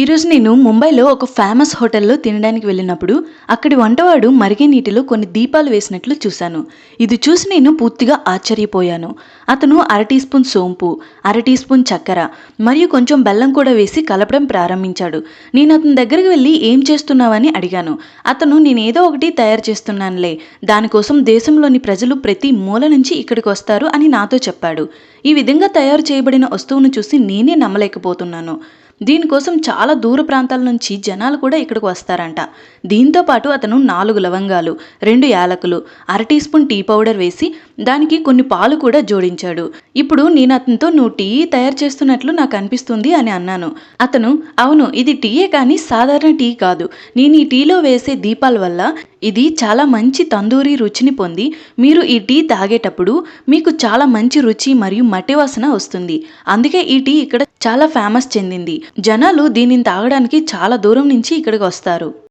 ఈరోజు నేను ముంబైలో ఒక ఫేమస్ హోటల్లో తినడానికి వెళ్ళినప్పుడు అక్కడి వంటవాడు మరిగే నీటిలో కొన్ని దీపాలు వేసినట్లు చూశాను. ఇది చూసి నేను పూర్తిగా ఆశ్చర్యపోయాను. అతను అర టీ స్పూన్ సోంపు అర టీ స్పూన్ చక్కెర మరియు కొంచెం బెల్లం కూడా వేసి కలపడం ప్రారంభించాడు. నేను అతని దగ్గరికి వెళ్ళి ఏం చేస్తున్నావని అడిగాను. అతను నేను ఏదో ఒకటి తయారు చేస్తున్నానులే. దానికోసం దేశంలోని ప్రజలు ప్రతి మూల నుంచి ఇక్కడికి వస్తారు అని నాతో చెప్పాడు. ఈ విధంగా తయారు చేయబడిన వస్తువును చూసి నేనే నమ్మలేకపోతున్నాను. దీనికోసం చాలా దూర ప్రాంతాల నుంచి జనాలు కూడా ఇక్కడికి వస్తారంట. దీంతో పాటు అతను నాలుగు లవంగాలు రెండు యాలకులు అర టీ స్పూన్ టీ పౌడర్ వేసి దానికి కొన్ని పాలు కూడా జోడించాడు. ఇప్పుడు నేను అతనితో నువ్వు టీ తయారు చేస్తున్నట్లు నాకు అనిపిస్తుంది అని అన్నాను. అతను అవును ఇది టీయే కానీ సాధారణ టీ కాదు. నేను ఈ టీలో వేసే దీపాల వల్ల ఇది చాలా మంచి తందూరి రుచిని పొంది మీరు ఈ టీ తాగేటప్పుడు మీకు చాలా మంచి రుచి మరియు మట్టి వాసన వస్తుంది. అందుకే ఈ టీ ఇక్కడ చాలా ఫేమస్ చెందింది. జనాలు దీనిని తాగడానికి చాలా దూరం నుంచి ఇక్కడికి వస్తారు.